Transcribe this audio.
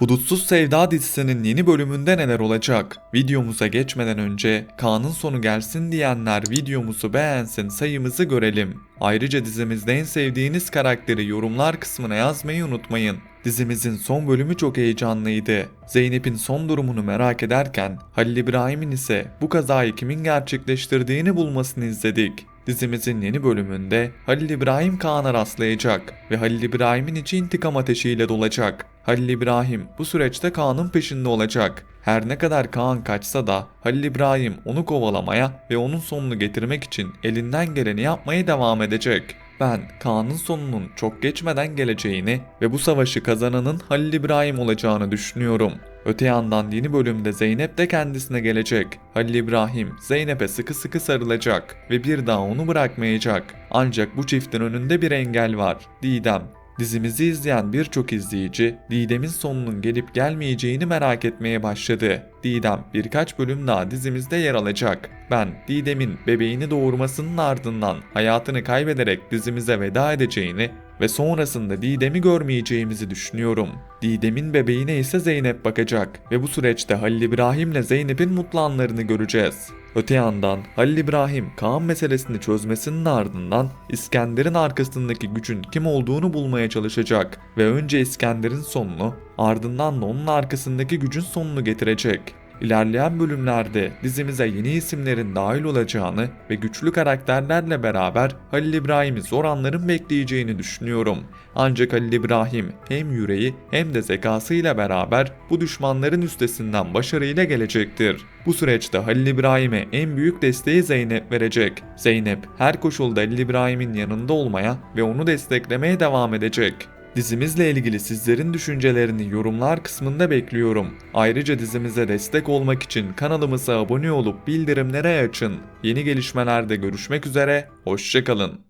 Hudutsuz Sevda dizisinin yeni bölümünde neler olacak? Videomuza geçmeden önce Kaan'ın sonu gelsin diyenler videomuzu beğensin sayımızı görelim. Ayrıca dizimizde en sevdiğiniz karakteri yorumlar kısmına yazmayı unutmayın. Dizimizin son bölümü çok heyecanlıydı. Zeynep'in son durumunu merak ederken Halil İbrahim'in ise bu kazayı kimin gerçekleştirdiğini bulmasını izledik. Dizimizin yeni bölümünde Halil İbrahim Kaan'a rastlayacak ve Halil İbrahim'in içi intikam ateşiyle dolacak. Halil İbrahim bu süreçte Kaan'ın peşinde olacak. Her ne kadar Kaan kaçsa da Halil İbrahim onu kovalamaya ve onun sonunu getirmek için elinden geleni yapmaya devam edecek. Ben Kaan'ın sonunun çok geçmeden geleceğini ve bu savaşı kazananın Halil İbrahim olacağını düşünüyorum. Öte yandan yeni bölümde Zeynep de kendisine gelecek. Halil İbrahim Zeynep'e sıkı sıkı sarılacak ve bir daha onu bırakmayacak. Ancak bu çiftin önünde bir engel var. Didem. Dizimizi izleyen birçok izleyici Didem'in sonunun gelip gelmeyeceğini merak etmeye başladı. Didem birkaç bölüm daha dizimizde yer alacak. Ben Didem'in bebeğini doğurmasının ardından hayatını kaybederek dizimize veda edeceğini ve sonrasında Didem'i görmeyeceğimizi düşünüyorum. Didem'in bebeğine ise Zeynep bakacak ve bu süreçte Halil İbrahim'le Zeynep'in mutlu anlarını göreceğiz. Öte yandan Halil İbrahim Kaan meselesini çözmesinin ardından İskender'in arkasındaki gücün kim olduğunu bulmaya çalışacak ve önce İskender'in sonunu ardından da onun arkasındaki gücün sonunu getirecek. İlerleyen bölümlerde dizimize yeni isimlerin dahil olacağını ve güçlü karakterlerle beraber Halil İbrahim'i zor anların bekleyeceğini düşünüyorum. Ancak Halil İbrahim hem yüreği hem de zekasıyla beraber bu düşmanların üstesinden başarıyla gelecektir. Bu süreçte Halil İbrahim'e en büyük desteği Zeynep verecek. Zeynep her koşulda Halil İbrahim'in yanında olmaya ve onu desteklemeye devam edecek. Dizimizle ilgili sizlerin düşüncelerini yorumlar kısmında bekliyorum. Ayrıca dizimize destek olmak için kanalımıza abone olup bildirimleri açın. Yeni gelişmelerde görüşmek üzere, hoşçakalın.